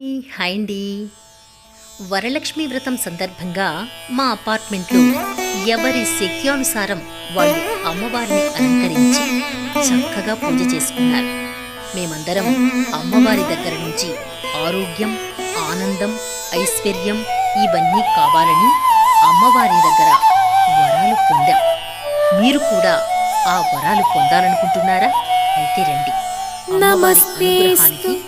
Hi అండి. వరలక్ష్మి వ్రతం సందర్భంగా మా అపార్ట్మెంట్లో ఎవరి శక్యానుసారం వాళ్ళు అమ్మవారిని అలంకరించి చక్కగా పూజ చేసుకున్నారు. మేమందరం అమ్మవారి దగ్గర నుంచి ఆరోగ్యం ఆనందం ఐశ్వర్యం ఇవన్నీ కావాలని అమ్మవారి దగ్గర వరాలు పొందాం. మీరు కూడా ఆ వరాలు పొందాలనుకుంటున్నారా? అయితే రండి. అమ్మవారి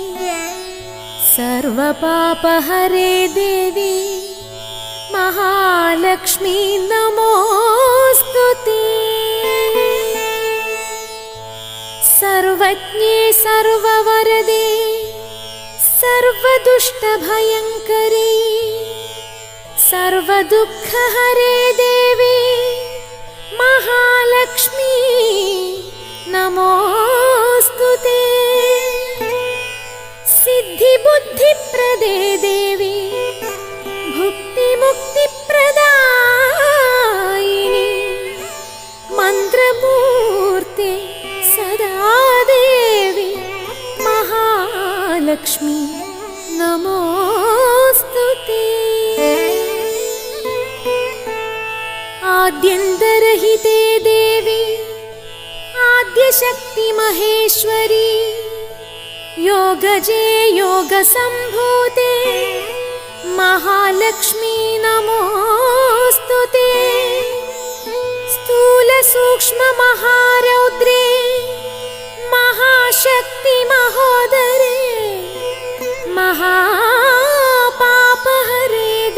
सर्वपापहरे देवी महालक्ष्मी नमोऽस्तु ते। सर्वज्ञे सर्ववरदे सर्वदुष्टभयङ्करी सर्वदुःखहरे देवी महालक्ष्मी नमोऽस्तु सिद्धिबुद्धिप्रदे देवी भुक्तिमुक्तिप्रदायिनि। मन्त्रमूर्ते सदा देवी महालक्ष्मी नमोऽस्तु ते। आद्यन्तरहिते देवी आद्यशक्तिमहेश्वरी योगजे योगसम्भूते। महालक्ष्मी नमोऽस्तु ते स्थूलसूक्ष्ममहारौद्रे महाशक्तिमहोदरे महापापहरे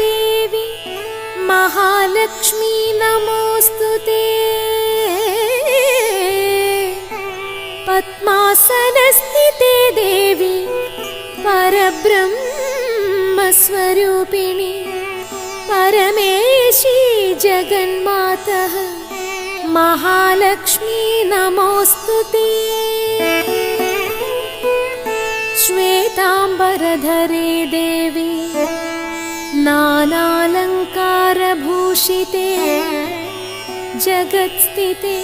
देवी। महालक्ष्मी नमोऽस्तु ते पद्मासनस्थिते देवी परब्रह्मस्वरूपिणि परमेशी जगन्मातः महालक्ष्मी नमोऽस्तु ते। श्वेताम्बरधरे देवी नानालङ्कारभूषिते जगत्स्थिते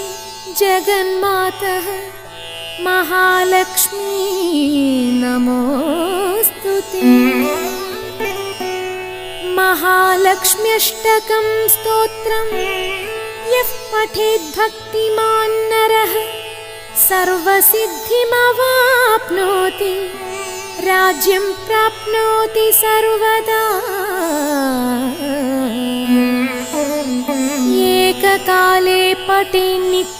जगन्मातः महालक्ष्मी ते महालक्ष्म्यष्टकं स्तोत्रं यः पठेद्भक्तिमान् नरः सर्वसिद्धिमवाप्नोति राज्यं प्राप्नोति सर्वदा। एककाले नित्यम्